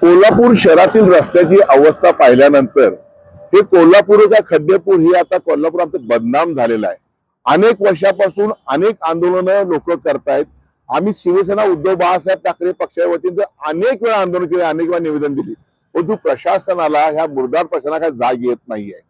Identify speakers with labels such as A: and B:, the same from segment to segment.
A: कोल्हापूर शहरातील रस्त्याची अवस्था पाहिल्यानंतर हे कोल्हापूर का खड्डेपूर हे आता कोल्हापूर आमचं बदनाम झालेलं आहे. अनेक वर्षापासून अनेक आंदोलनं लोक करतायत. आम्ही शिवसेना उद्धव बाळासाहेब ठाकरे पक्षाच्या वतीनं अनेक वेळा आंदोलन केले अनेक वेळा निवेदन दिली. परंतु प्रशासनाला ह्या मुर्दार प्रशासनाला काय जाग येत नाहीये.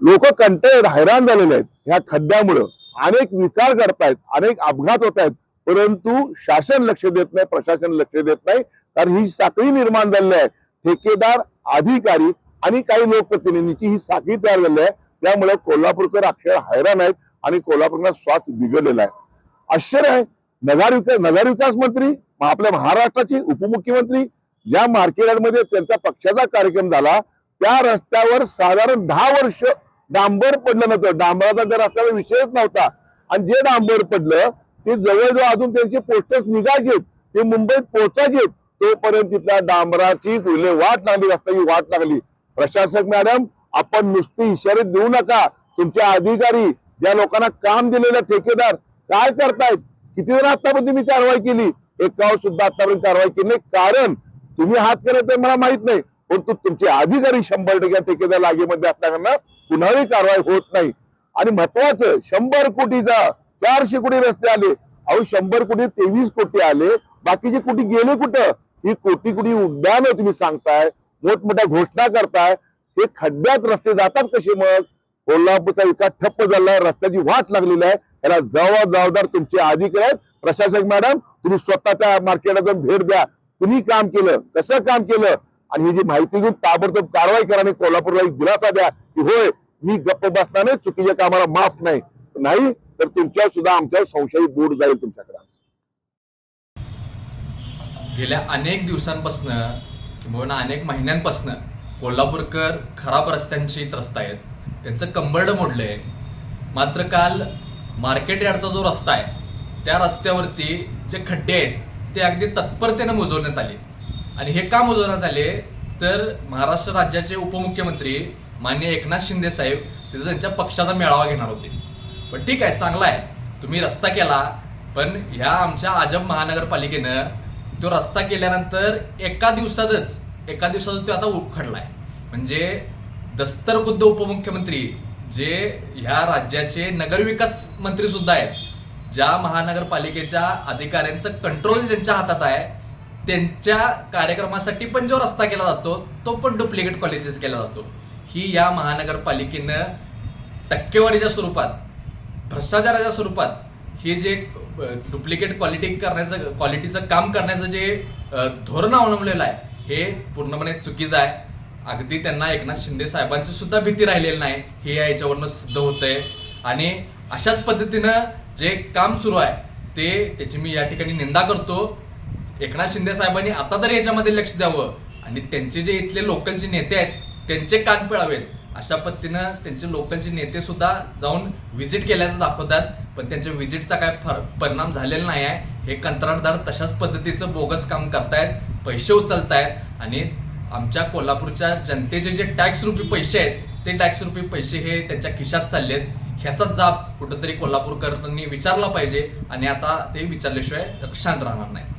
A: लोक कंटाळत हैराण झालेले आहेत ह्या खड्ड्यामुळं. अनेक विकार करतायत अनेक अपघात होत आहेत परंतु शासन लक्ष देत नाही प्रशासन लक्ष देत नाही. कारण ही साखळी निर्माण झालेली आहे. ठेकेदार अधिकारी आणि काही लोकप्रतिनिधींची ही साखळी तयार झाली आहे. त्यामुळे कोल्हापूरकर अक्षर हैराण आहेत आणि कोल्हापूरला स्वास्थ बिघडलेला आहे. आश्चर्य आहे. नगर विकास नगर विकास मंत्री आपल्या महाराष्ट्राचे उपमुख्यमंत्री ज्या मार्केटमध्ये त्यांचा पक्षाचा कार्यक्रम झाला. त्या रस्त्यावर साधारण दहा वर्ष डांबर पडलं नव्हतं. डांबराचा त्या रस्त्यावर विषयच नव्हता. आणि जे डांबर पडलं ते जवळजवळ अजून त्यांचे पोस्टर्स निघायचे ते मुंबईत पोहोचायचे तोपर्यंत तिथल्या डांबराची फुले वाट लागली रस्त्याची वाट लागली. प्रशासक मॅडम आपण नुसती इशारे देऊ नका. तुमचे अधिकारी ज्या लोकांना काम दिलेले ठेकेदार काय करतायत? किती जण आतापर्यंत तुम्ही कारवाई केली? एकावर सुद्धा आतापर्यंत कारवाई केली नाही. कारण तुम्ही हात करत आहे मला माहीत नाही. परंतु तुमचे अधिकारी शंभर टक्के ठेकेदार लागेमध्ये असल्यानं पुन्हाही कारवाई होत नाही. आणि महत्वाचं शंभर कोटीचा चारशे कोटी रस्ते आले. अहो शंभर कोटी तेवीस कोटी आले. बाकीचे कोटी गेले कुठं? ही कोटी कोटी उद्यानं तुम्ही सांगताय मोठमोठ्या घोषणा करताय हे खड्ड्यात रस्ते जातात कसे मग? कोल्हापूरचा विकास ठप्प झाला रस्त्याची वाट लागलेली आहे. याला जबाब जबाबदार तुमचे अधिकारी आहेत. प्रशासक मॅडम तुम्ही स्वतःच्या मार्केटला जाऊन भेट द्या. तुम्ही काम केलं कसं काम केलं? आणि ही जी माहिती घेऊन ताबडतोब कारवाई करा आणि कोल्हापूरला एक दिलासा द्या की होय मी गप्प बसताना चुकीच्या कामाला माफ नाही. नाही तर तुमच्यावर सुद्धा आमच्यावर संशयी बोट जाईल तुमच्याकडे.
B: गेल्या अनेक दिवसांपासनं किंवा अनेक महिन्यांपासनं कोल्हापूरकर खराब रस्त्यांची त्रस्त आहेत. त्यांचं कंबर्ड मोडलं आहे मात्र काल मार्केट यार्डचा जो रस्ता आहे त्या रस्त्यावरती जे खड्डे आहेत ते अगदी तत्परतेनं मुजवण्यात आले. आणि हे का मुजवण्यात आले? तर महाराष्ट्र राज्याचे उपमुख्यमंत्री माननीय एकनाथ शिंदे साहेब तिथं त्यांच्या पक्षाचा मेळावा घेणार होते. पण ठीक आहे चांगला आहे. तुम्ही रस्ता केला पण ह्या आमच्या अजब महानगरपालिकेनं तो रस्ता केल्यानंतर एका दिवसातच एका दिवसातच तो आता उखडलाय म्हणजे दस्तर खुद्द उपमुख्यमंत्री जे ह्या राज्याचे नगरविकास मंत्री सुद्धा आहेत ज्या महानगरपालिकेच्या अधिकाऱ्यांचं कंट्रोल ज्यांच्या हातात आहे त्यांच्या कार्यक्रमासाठी पण जो रस्ता केला जातो तो पण डुप्लिकेट क्वालिटीचा केला जातो. ही या महानगरपालिकेनं टक्केवारीच्या स्वरूपात भ्रष्टाचाराच्या स्वरूपात हे जे डुप्लिकेट क्वालिटी करण्याचं क्वालिटीचं काम करण्याचं जे धोरण अवलंबलेलं आहे हे पूर्णपणे चुकीचं आहे. अगदी त्यांना एकनाथ शिंदे साहेबांची सुद्धा भीती राहिलेली नाही हे याच्यावरनं सिद्ध होतंय. आणि अशाच पद्धतीनं जे काम सुरू आहे ते त्याची मी या ठिकाणी निंदा करतो. एकनाथ शिंदे साहेबांनी आता तरी याच्यामध्ये लक्ष द्यावं. आणि त्यांचे जे इथले लोकलचे नेते आहेत त्यांचे कान पिळावेत. अशा पद्धतीनं त्यांचे लोकलचे नेते सुद्धा जाऊन व्हिजिट केल्याचं दाखवतात. पण त्यांच्या व्हिजिटचा काय फर परिणाम झालेला नाही आहे. हे कंत्राटदार तशाच पद्धतीचं बोगस काम करतायत पैसे उचलतायत आणि आमच्या कोल्हापूरच्या जनतेचे जे टॅक्स रुपी पैसे आहेत ते टॅक्स रुपी पैसे हे त्यांच्या खिशात चालले आहेत ह्याचाच जाब कुठंतरी कोल्हापूरकरांनी विचारला पाहिजे आणि आता ते विचारल्याशिवाय शांत राहणार नाही